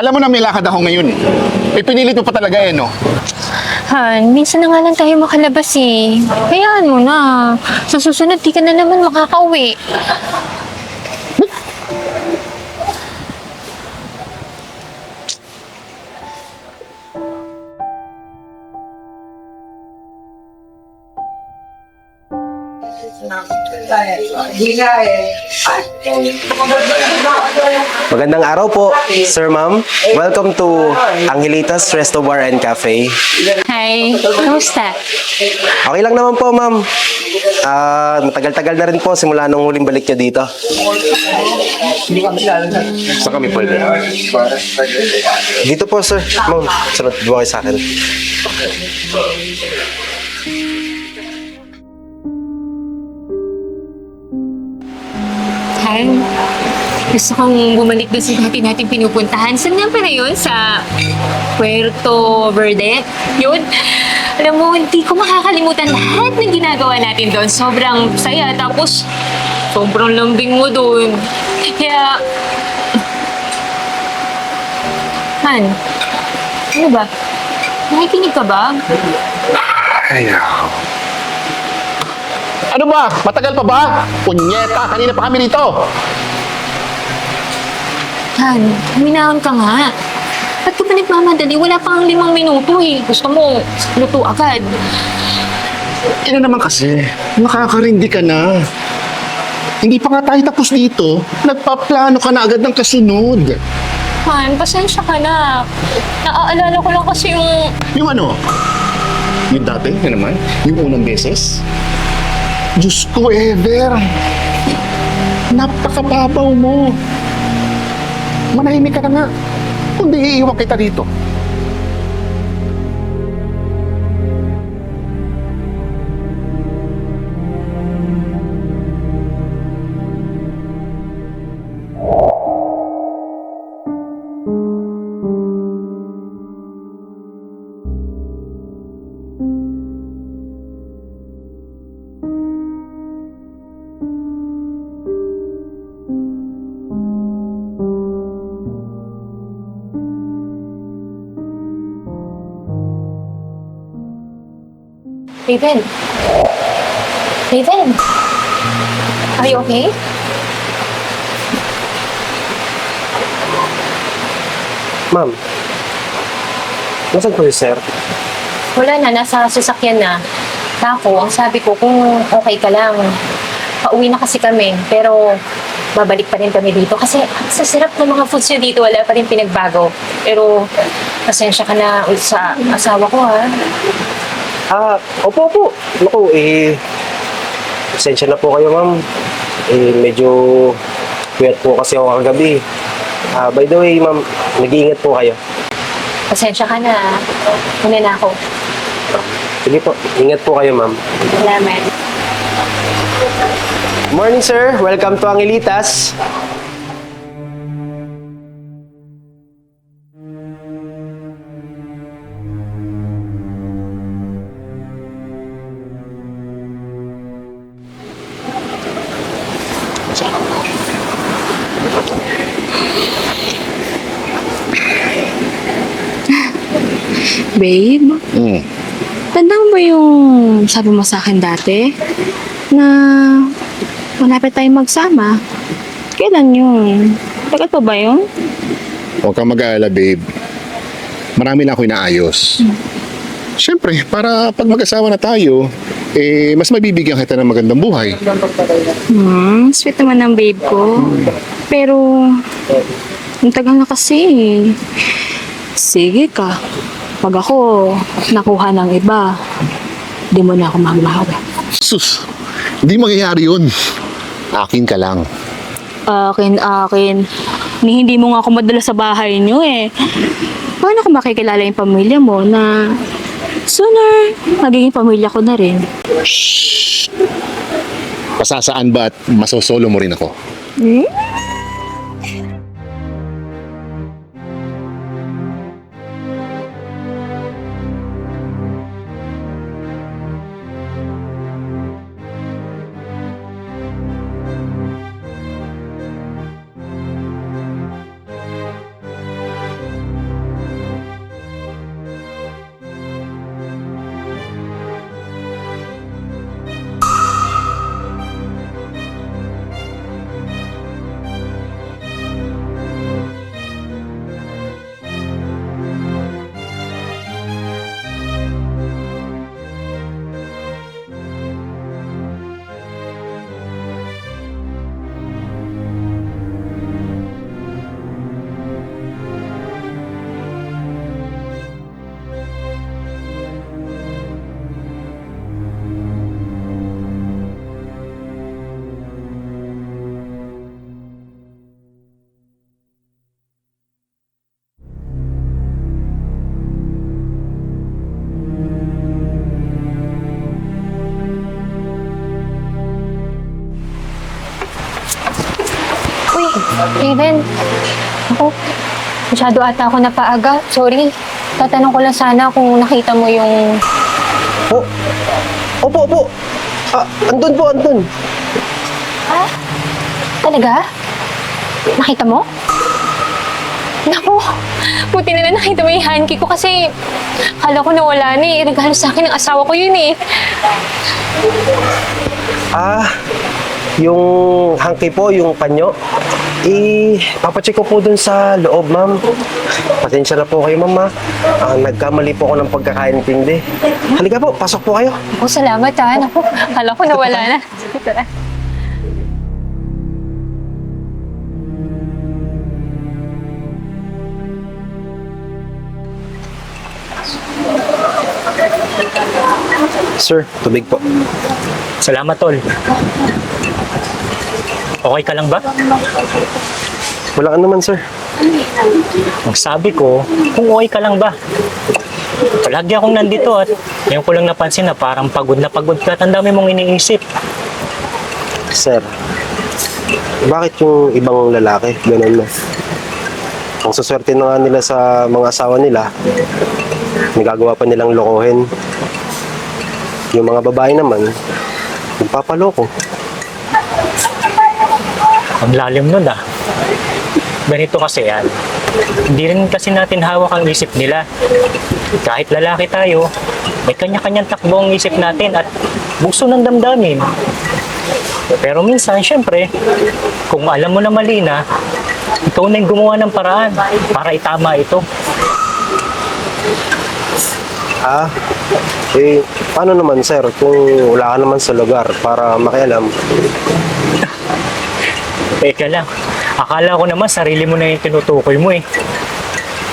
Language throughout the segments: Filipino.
Alam mo na may lakad ako ngayon eh. Pinilit mo pa talaga eh, no? Han, minsan na nga lang tayo makalabas eh. Hayaan mo na. Sa susunod, di ka na naman makakauwi. Magandang araw po, Sir Ma'am. Welcome to Angelitas Resto Bar and Cafe. Hi, kamusta? Okay lang naman po, Ma'am. Ah, matagal-tagal na rin po simula nung huling balik niyo dito. Saan kami pwede? Dito po, Sir. Ma'am, sunod kayo sa akin. Han, gusto kong bumalik doon sa dati natin pinupuntahan. Saan nga pala yun? Sa Puerto Verde? Yun. Alam mo, hindi ko makakalimutan lahat ng ginagawa natin doon. Sobrang saya. Tapos, sobrang lambing mo doon. Kaya, Han, ano ba? Nakikinig ka ba? Ay, ako. Ano ba? Matagal pa ba? Punyeta, kanina pa kami dito. Han, huminahon ka nga. Ba't ka pa nagmamadali? Wala pang limang minuto eh. Gusto mo, luto agad. Ina naman kasi, nakakarindi ka na. Hindi pa nga tayo tapos dito, nagpaplano ka na agad ng kasunod. Han, pasensya ka na. Naaalala ko lang kasi yung... Yung ano? Yung dati, yun naman? Yung unang beses? Diyos ko, Ever! Napakababaw mo! Manahimik ka na nga. Kundi iiwan kita dito. Raven. Raven. Are you okay? Ma'am, nasan po si Sir? Wala na, nasa sasakyan na. Ako, ang sabi ko, kung okay ka lang, pauwi na kasi kami. Pero, babalik pa rin kami dito. Kasi, ang sasarap ng mga foods nyo dito, wala pa rin pinagbago. Pero, pasensya ka na sa asawa ko, ha? Ah, opo, opo. Naku, eh, pasensya na po kayo, ma'am. Eh, medyo puyat po kasi ako kagabi. Ah, by the way, ma'am, nag-iingat po kayo. Pasensya ka na. Muna na ako. Sige po, ingat po kayo, ma'am. Salamat. Morning, sir. Welcome to Angelitas. Sabi mo sa akin dati? Na malapit tayong magsama. Kailan yun? Tagal pa ba yun? Huwag kang mag-aalala, babe. Marami na ako inaayos. Siyempre, para pag mag-asawa na tayo, eh, mas mabibigyan kita ng magandang buhay. Hmm, sweet naman ng babe ko. Pero, ang tagal na kasi. Sige ka. Pag ako nakuha ng iba, di mo na ako magmahal. Sus, hindi mangyayari yun. Akin ka lang. Akin, akin. Ni hindi mo nga ako madala sa bahay niyo eh. Paano ko makikilala yung pamilya mo na sooner magiging pamilya ko na rin? Pasasaan ba at masosolo mo rin ako? Hmm? Raven, ako, masyado ata ako napaaga. Sorry. Tatanong ko lang sana kung nakita mo yung... Po. Opo, opo. Ah, andun po, andun. Talaga? Nakita mo? Naku, buti na lang nakita mo yung hanky ko kasi kala ko nawala na eh. Regalo sa akin ng asawa ko yun eh. Ah, yung hangki po, yung panyo. Eh, papacheck ko po dun sa loob, ma'am. Pasensya na po kayo, ma'am, ha. Ah, nagkamali po ako ng pagkakaintindi. Halika po, pasok po kayo. Ako, salamat ha. Naku, kala ko nawala na. Sir, tubig po. Salamat, Tol. Okay ka lang ba? Wala ka naman, sir. Ang sabi ko, kung okay ka lang ba? Palagi akong nandito at ngayon ko lang napansin na parang pagod na pagod ka at ang dami mong iniisip. Sir, bakit yung ibang lalaki, ganun na? Ang suswerte na nga nila sa mga asawa nila, nagagawa pa nilang lokohin. Yung mga babae naman, nagpapaloko. Ang lalim nun ah. Ganito kasi yan. Hindi rin kasi natin hawak ang isip nila. Kahit lalaki tayo, may kanya-kanyang takbo ang isip natin at bukso ng damdamin. Pero minsan, syempre, kung alam mo na mali na, ikaw na yung gumawa ng paraan para itama ito. Ah, eh, paano naman sir kung wala ka naman sa lugar para makialam? Teka lang, akala ko naman sarili mo na yung tinutukoy mo eh.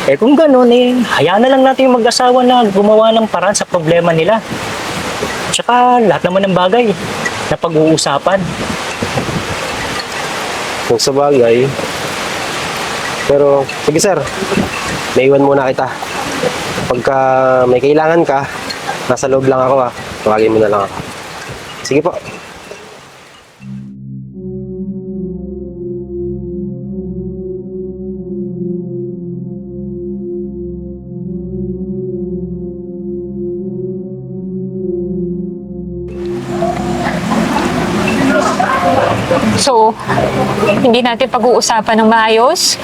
Eh kung ganun eh, hayaan na lang natin yung mag-asawa na gumawa ng paraan sa problema nila. Tsaka lahat naman ng bagay na pag-uusapan. Kung sa bagay. Pero, sige sir, may iwan muna kita. Pagka may kailangan ka, nasa loob lang ako ha. Tawagin mo na lang ako. Sige po. So, hindi natin pag-uusapan ng maayos?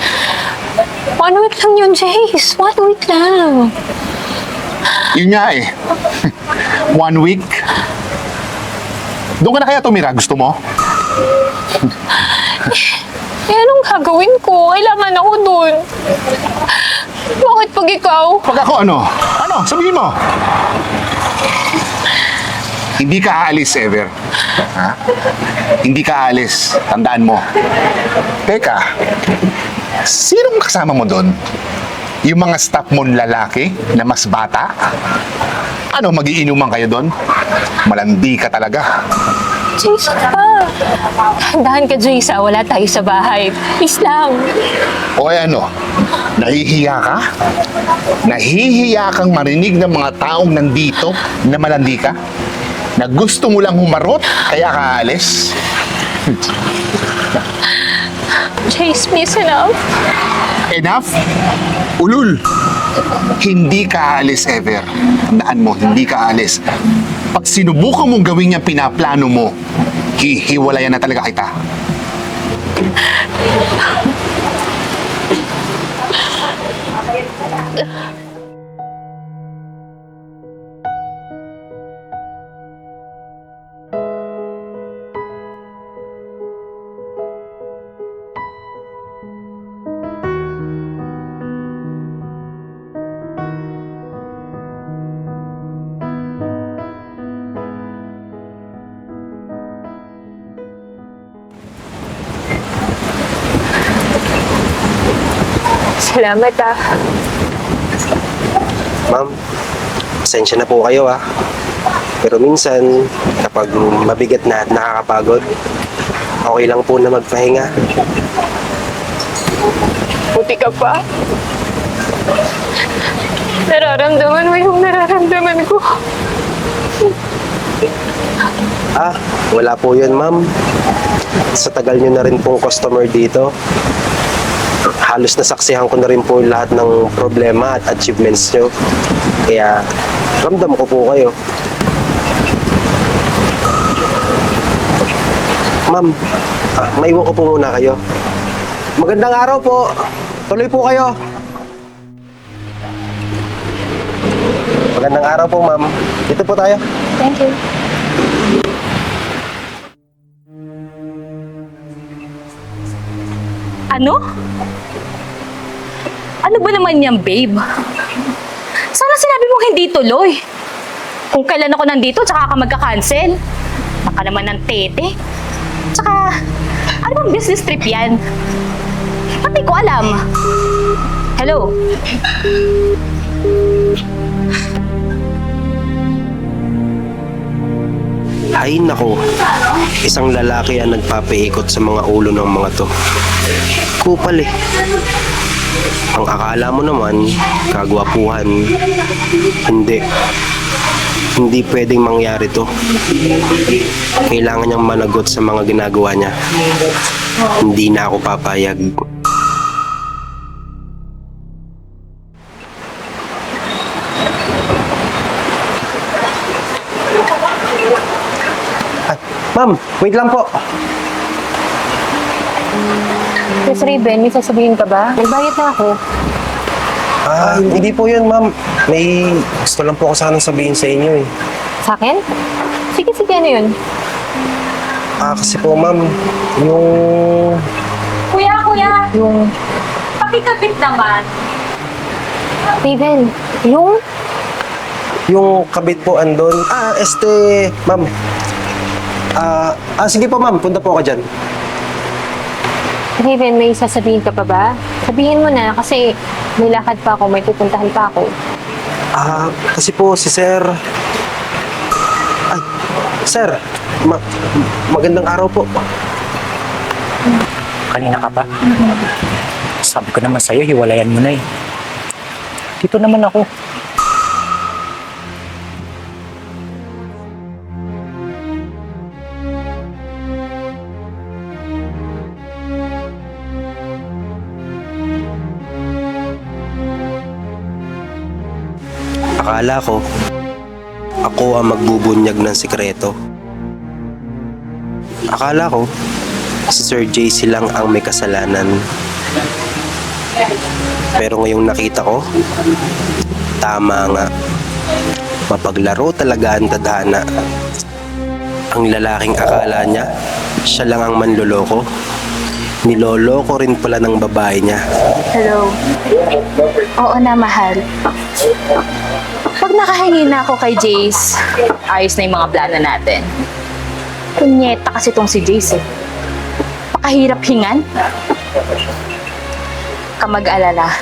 One week lang yun, Jace. One week lang. Yun nga eh. One week. Doon ka na kaya tumira? Gusto mo? Eh, anong gagawin ko? Kailangan ako dun. Bakit pag ikaw? Pag ako ano? Ano? Sabihin mo. Hindi ka aalis ever. Ha? Hindi ka aalis. Tandaan mo. Teka, sinong kasama mo doon? Yung mga staff mong lalaki na mas bata? Ano, magiinuman kayo doon? Malandi ka talaga. Ano ba? Dahan ka, Jace, ah. Wala tayo sa bahay. Please lang. O ano, nahihiya ka? Nahihiya kang marinig ng mga taong nandito na malandi ka? Na gusto mo lang humarot, kaya ka aalis? Jace, please enough. Enough? Ulul! Hindi ka aalis ever. Tandaan mo, hindi ka aalis. Pag sinubukan mong gawin yung pinaplano mo, hihiwalayan na talaga kita. Salamat, ah. Ma'am, pasensya na po kayo ha. Pero minsan, kapag mabigat na at nakakapagod, okay lang po na magpahinga. Buti ka pa. Nararamdaman mo yung nararamdaman ko. Ah, wala po yun, ma'am. sa tagal nyo na rin pong customer dito, halos nasaksihan ko na rin po lahat ng problema at achievements nyo. Kaya ramdam ko po kayo. Ma'am, ah, maiwan ko po muna kayo. Magandang araw po. Tuloy po kayo. Magandang araw po, ma'am. Dito po tayo. Thank you. Ano? Ano ba naman yan, babe? Sana sinabi mo hindi tuloy. Kung kailan ako nandito, tsaka ka magka-cancel. Baka naman ng tete. Tsaka, ano bang business trip yan? Pati ko alam. Hello? Ay nako, isang lalaki ang nagpapaikot sa mga ulo ng mga to. Kupal eh. Ang akala mo naman, kagwapuhan. Hindi. Hindi pwedeng mangyari to. Kailangan niyang managot sa mga ginagawa niya. Hindi na ako papayag. Ah, Ma'am, wait lang po. Miss Raven, may sasabihin ka ba? Nagbayad na ako. Ah, hindi po yun, ma'am. May gusto lang po ako sanang sabihin sa inyo eh. Sa akin? Sige, sige, ano yun? Ah, kasi po, ma'am, yung... Kuya, kuya! Yung... Pakikabit naman. Raven, yung... Yung kabit po andon. Ah, este, ma'am. Ah, ah, sige po, ma'am. Punta po ka dyan. Raven, may sasabihin ka pa ba? Sabihin mo na kasi may lakad pa ako, may pupuntahan pa ako. Ah, kasi po, si sir... Ay, sir. Ma magandang araw po. Kanina ka pa. Sabi ko naman sa'yo, hiwalayan mo na eh. Dito naman ako. Akala ko, ako ang magbubunyag ng sikreto. Akala ko, si Sir JC lang ang may kasalanan. Pero ngayong nakita ko, tama nga. Mapaglaro talaga ang tadhana. Ang lalaking akala niya, siya lang ang manloloko. Niloloko rin pala ng babae niya. Hello? Oo na, mahal. Nakahingi na ako kay Jace, ayos na yung mga plano natin. Kunyeta kasi tong si Jace eh. Pakahirap hingan. Kamag-alala.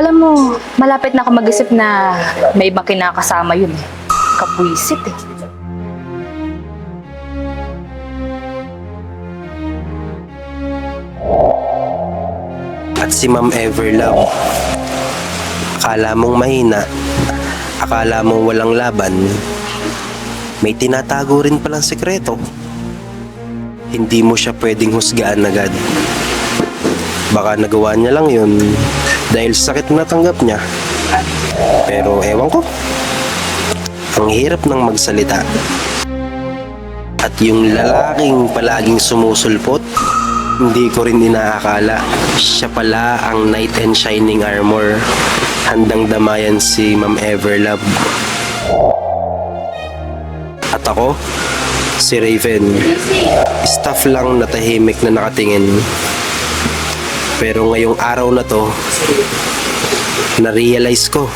Alam mo, malapit na ako mag-isip na may ibang kinakasama yun eh. Kapwisit eh. At si Ma'am Everlove. Akala mong mahina, akala mong walang laban, may tinatago rin palang sekreto. Hindi mo siya pwedeng husgaan agad. Baka nagawa niya lang yun dahil sa sakit na natanggap niya. Pero ewan ko, ang hirap ng magsalita. At yung lalaking palaging sumusulpot, hindi ko rin inaakala. Siya pala ang knight and shining armor. Handang damayan si Ma'am Everlove. At ako, si Raven. Staff lang na tahimik na nakatingin. Pero ngayong araw na to, na-realize ko,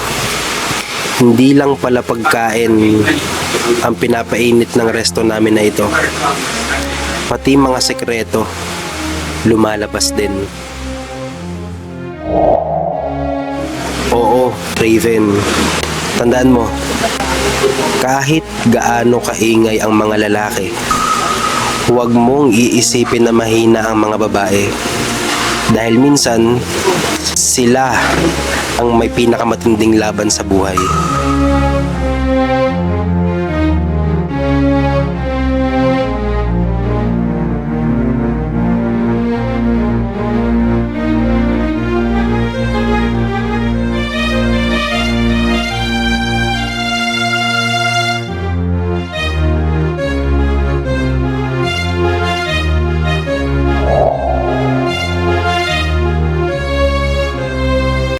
hindi lang pala pagkain ang pinapainit ng resto namin na ito. Pati mga sekreto, lumalabas din. Raven. Tandaan mo, kahit gaano kaingay ang mga lalaki, huwag mong iisipin na mahina ang mga babae. Dahil minsan, sila ang may pinakamatinding laban sa buhay.